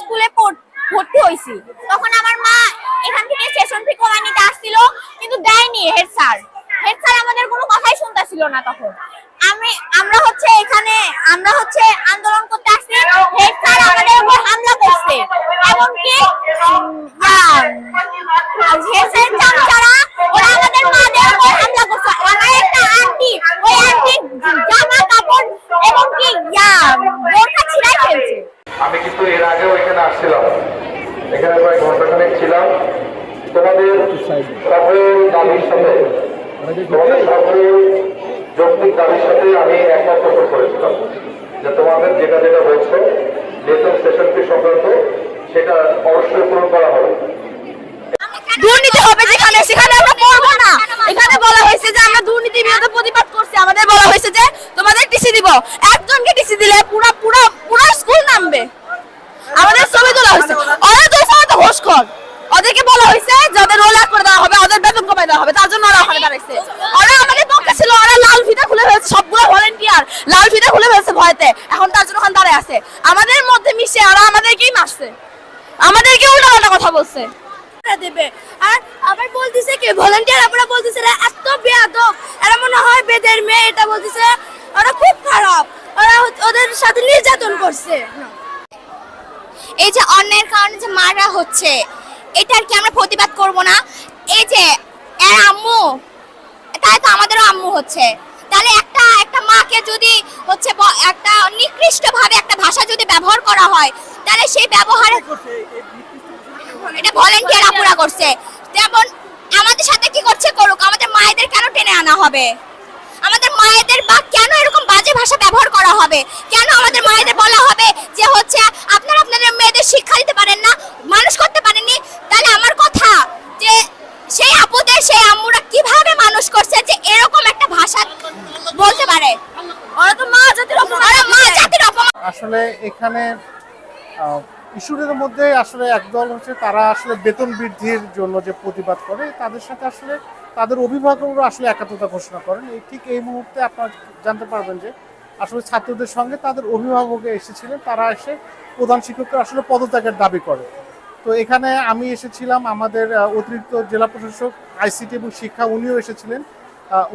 স্কুলে ভর্তি হয়েছি তখন আমার মা এখান থেকে স্টেশন থেকে কমায় নিতে আসছিল, কিন্তু দেয়নি হেড স্যার হেড স্যার আমাদের কোনো কথাই শুনতেছিল না তখন। আমি, আমরা হচ্ছে এখানে, আমরা হচ্ছে আন্দোলন করতে আসছি হেড স্যার আমাদের উপর হামলা করছে। এমনকি হেড স্যার চামচারা ওরা আমাদের মাদের উপর হামলা করছে আমার একটা আন্টি ওই আন্টি জামা কাপড় এবং কি ইয়া বোরখা ছিঁড়াই ফেলছে আমি কিন্তু এর আগেও এখানে আসছিলাম এখানে প্রায় ঘন্টাখানেক ছিলাম। তোমাদের সকল দাবির সাথে, তোমাদের সকল যৌক্তিক দাবির সাথে আমি একমত পোষণ করেছিলাম যে তোমাদের যেটা যেটা বলছো, বেতন সেশন ফি সংক্রান্ত, সেটা অবশ্যই পূরণ করা হবে। দুর্নীতি হবে যেখানে, সেখানে আমরা করব না। এখানে বলা হয়েছে যে আমরা দুর্নীতি বিরুদ্ধে প্রতিবাদ করছি। আমাদের বলা হয়েছে যে তোমাদের টিসি দিব। একজনকে টিসি দিলে পুরো পুরো পুরো স্কুল নামবে। আমাদের ছবি তোলা হয়েছে। ওদেরকে বলা হয়েছে যে ওদের রোল আউট করে দেওয়া হবে ওদের বেতন কমাই দেওয়া হবে তার জন্য ওরা ওখানে দাঁড়াইছে। ওরা আমাদের পক্ষে ছিল ওরা লাল ফিতা খুলে ফেলছে সবগুলো ভলেন্টিয়ার লাল ফিতা খুলে ফেলছে ভয়তে। এখন তার জন্য ওখানে দাঁড়ায় আছে। আমাদের মধ্যে মিশে ওরা আমাদেরকেই মারছে। আমাদেরকে উল্টা পাল্টা কথা বলছে। দেবে। আর আবার বলতেছে কি ভলান্টিয়ার আপনারা বলতেছে এত বেয়াদব এরা মনে হয় বেদের মেয়ে। এটা বলতেছে ওরা খুব খারাপ। ওরা ওদের সাথে নির্যাতন করছে। এই যে অন্যায়ের কারণে যে মারা হচ্ছে এটার কি আমরা প্রতিবাদ করব না। এই যে, এর আম্মু, তাই তো আমাদেরও আম্মু হচ্ছে। তাহলে একটা একটা মাকে যদি হচ্ছে একটা নিকৃষ্ট ভাবে একটা ভাষা যদি ব্যবহার করা হয়, তাহলে সেই ব্যবহারে এটা ভলেন্টিয়ার আপুরা করছে। যেমন আমাদের সাথে কি করছে করুক, আমাদের মায়েদের কেন টেনে আনা হবে? আমাদের মায়েদের বা কেন এরকম বাজে ভাষা ব্যবহার করা হবে? কেন আমাদের মায়েদের বলা হবে যে হচ্ছে আপনারা আপনাদের মেয়েদের শিক্ষা দিতে পারেন না মানুষ করতে পারেননি তাহলে আমার কথা যে সেই আপুদের সেই আম্মুরা কীভাবে মানুষ করছে যে এরকম একটা ভাষা বলতে পারে ওরা তো মা জাতির অপমান ওরা মা জাতির অপমান আসলে এখানে ইস্যুদের মধ্যে আসলে একদল হচ্ছে তারা আসলে বেতন বৃদ্ধির জন্য যে প্রতিবাদ করে, তাদের সাথে আসলে তাদের অভিভাবকরা আসলে একাত্মতা ঘোষণা করেন। এই ঠিক এই মুহূর্তে আপনারা জানতে পারবেন যে আসলে ছাত্রদের সঙ্গে তাদের অভিভাবক এসেছিলেন, তারা এসে প্রধান শিক্ষকরা আসলে পদত্যাগের দাবি করে। তো এখানে আমি এসেছিলাম, আমাদের অতিরিক্ত জেলা প্রশাসক, আইসিটি এবং শিক্ষা উনিও এসেছিলেন।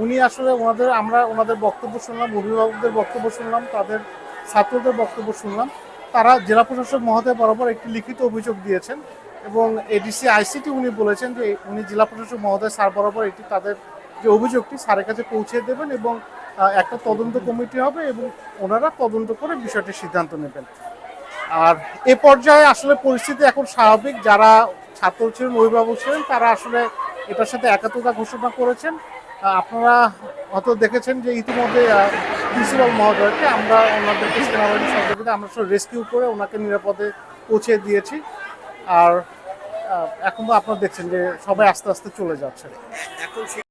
উনি আসলে ওনাদের, আমরা ওনাদের বক্তব্য শুনলাম, অভিভাবকদের বক্তব্য শুনলাম, তাদের ছাত্রদের বক্তব্য শুনলাম। তারা জেলা প্রশাসক মহোদয় বরাবর একটি লিখিত অভিযোগ দিয়েছেন এবং এডিসি আইসিটি উনি বলেছেন যে উনি জেলা প্রশাসক মহোদয় স্যার বরাবর এটি তাদের যে অভিযোগটি স্যারের কাছে পৌঁছে দেবেন এবং একটা তদন্ত কমিটি হবে এবং ওনারা তদন্ত করে বিষয়টি সিদ্ধান্ত নেবেন। আর এ পর্যায়ে আসলে পরিস্থিতি এখন স্বাভাবিক। যারা ছাত্র ছিলেন, অভিভাবক ছিলেন, তারা আসলে এটার সাথে একাত্মতা ঘোষণা করেছেন। আপনারা হয়তো দেখেছেন যে ইতিমধ্যে প্রিন্সিপাল মহোদয়কে আমরা ওনাদেরকে সেনাবাহিনীর সহযোগিতা আমরা সব রেস্কিউ করে ওনাকে নিরাপদে পৌঁছে দিয়েছি। আর এখন তো আপনারা দেখছেন যে সবাই আস্তে আস্তে চলে যাচ্ছে।